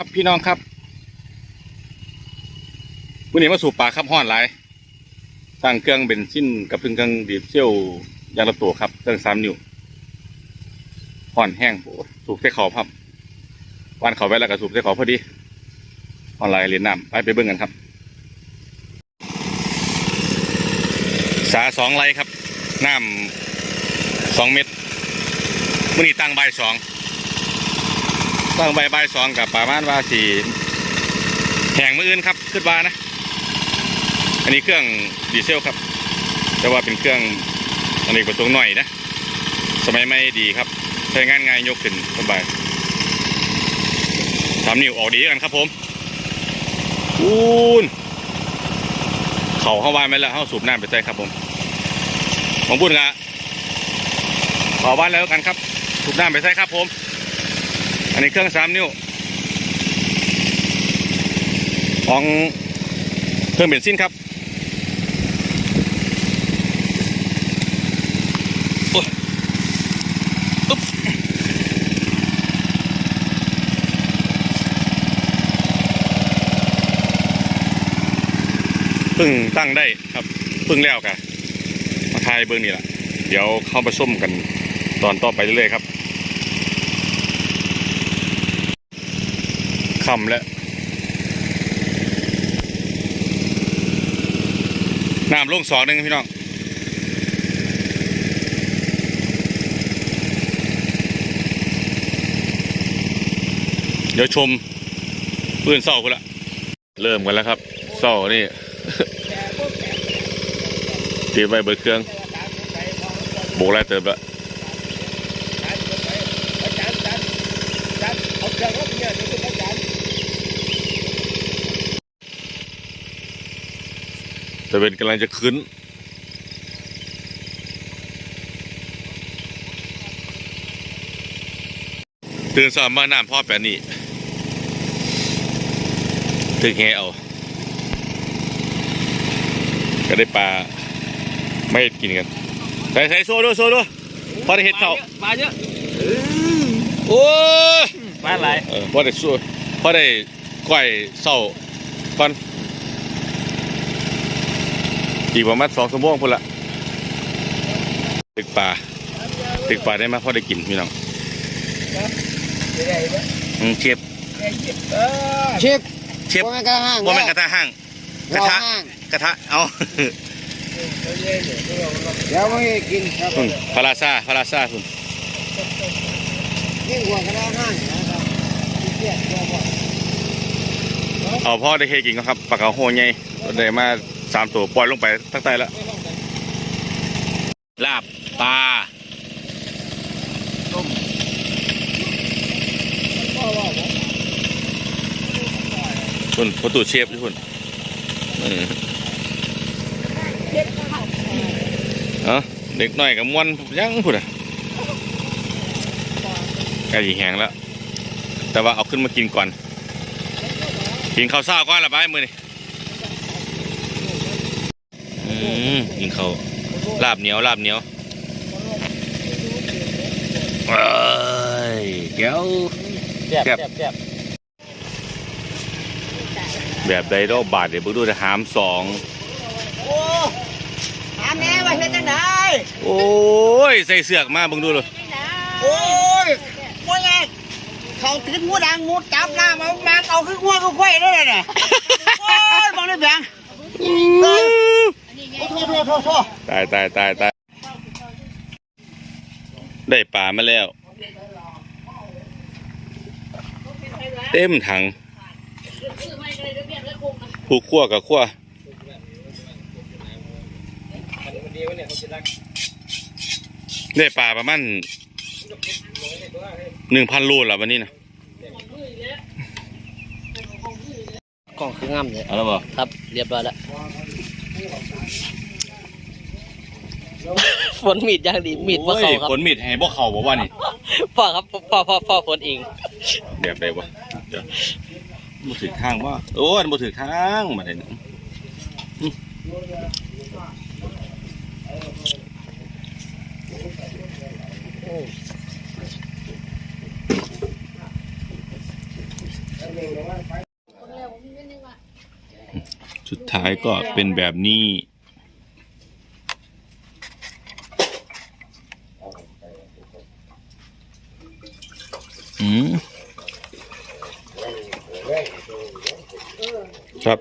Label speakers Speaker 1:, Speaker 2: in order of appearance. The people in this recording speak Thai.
Speaker 1: ครับพี่น้องครับวันนี้มาสู่ปลาครับห้อนหลายตั้งเครื่องเบนซินกับเครื่องดีเซลยางละตัวครับเครื่องสามนิ้วห้อนแห้งสูบใส่ขอพับวานเขาไว้แล้วก็สูบใส่ขอพอดีออนไลน์เรียนน้ำไปไปเบิ่งกันครับ สาสองไรครับน้ำสองเม็ดมื่อนี้ตั้งใบสอง ตั้งใบใบสองกับประมาณว่าสี่แห่งมืออื่นครับขึ้นมานะ อันนี้เครื่องดีเซลครับ แต่ว่าเป็นเครื่องอันนี้ประตูหน่อยนะ สมัยไม่ดีครับ ใช้งานง่ายยกขึ้นสบายสามนิ้วออกดีกันครับผมอูนเขาเข้าบ้านไปแล้วเข้าสูบน้ำไปใส่ครับผมของบุญกะขอบ้านแล้วกันครับสูบน้ำไปใส่ครับผม อันนี้เครื่องสามนิ้ว ของเครื่องเบนซินครับโอ้ยอุ๊บเพิ่งตั้งได้ครับพิ่งแล้วกะมาทายเบอร์นี่แหละเดี๋ยวเข้ามาส้มกันตอนต่อไปเรื่อยๆครับ คำแล้ว น้ำลงสองหนึ่งพี่น้องเดี๋ยวชมปืนเศร้ากันละ เริ่มกันแล้วครับเศร้านี่ตีไว้เบิดเครื่องโบกไล่เติมละ แต่เป็นกำลังจะขึ้น ตื่นสอบมาน้ำพ่อแปดนี่ถึงแหเอา ก็ได้ปลาไม่ให้กินกัน ใส่ใส่โซ่ด้วยโซ่ด้วยพอได้เห็ดเขา
Speaker 2: มาเยอะ
Speaker 1: โอ้ย
Speaker 2: มาหลาย
Speaker 1: เออพอได้สู้พอได้ก้อยเศร้าก่อน อีกประมาณสองชั่วโมงพุ่นละตึกปลาตึกปลาได้มาพอได้กินพี่น้องอืมเชฟ
Speaker 3: เชฟ
Speaker 1: เชฟ
Speaker 3: ว่ามันกระห้าง
Speaker 1: ว่าแม่นกระทะห้างกระ
Speaker 3: เรา
Speaker 1: ทะ
Speaker 3: ห้าง
Speaker 1: กระทะเอา
Speaker 3: เดี๋ยวไม่ให้กินครับ
Speaker 1: คุณพาราซาพาราซาคุณ
Speaker 3: ยิ่งกว่ากระห้างนะครับเสียตัวบ่
Speaker 1: เอาพ่อได้เฮกินก็ครับปลากระโหใหญ่ได้มา สามตัวปล่อยลงไปตั้งใต้แล้วลาบปลาคุณประตูเชฟที่คุณเออเอ้าเด็กน้อยกับมวนยังพูดอะไก่แห้งแล้ว แต่ว่าเอาขึ้นมากินก่อน กินข้าวเช้าก่อนละบายมือนี่ อืมกินข้าวลาบเหนียวลาบเหนียวเอ้ยเดี๋ยว
Speaker 2: แซ่บ
Speaker 1: แซ่บ
Speaker 2: แซ่บแซ่บ
Speaker 1: แบบไดโดบาทเดี๋ยวเพิ่งดูจะหามสอง
Speaker 3: โอ้หาแม่ว่าเฮ็ดจังได
Speaker 1: โอ้ยใส่เสือกมาเบิ่งดูเลย
Speaker 3: โอ้ยว่าไงเขาติดงูดังงูจับหน้ามามาเอาขึ้นงัวขึ้นควายด้วยเนี่ยโอ้ยมองได้เบียง
Speaker 1: ตายตายตายตายได้ปลามาแล้ว เต็มถังผู้คั่วกับคั่วได้ปลาประมาณหนึ่งพันโลแล้ววันนี้นะ
Speaker 2: กล่องคืองามเลย
Speaker 1: เอาแล้วบ่
Speaker 2: ครับ เรียบร้อยแล้ว ฝนมีดอย่างดีมีดพ่อเขาครับ
Speaker 1: ขนมีดให้บ่เข่าบ่ว่านี่
Speaker 2: พ่อครับพ่อพ่อพ่อฝนเอง
Speaker 1: แบบใดวะเดี๋ยวบ่ถือทางว่าโอ้ยบ่ถือทางมาได้นะอืม สุดท้ายก็เป็นแบบนี้ อืมครับ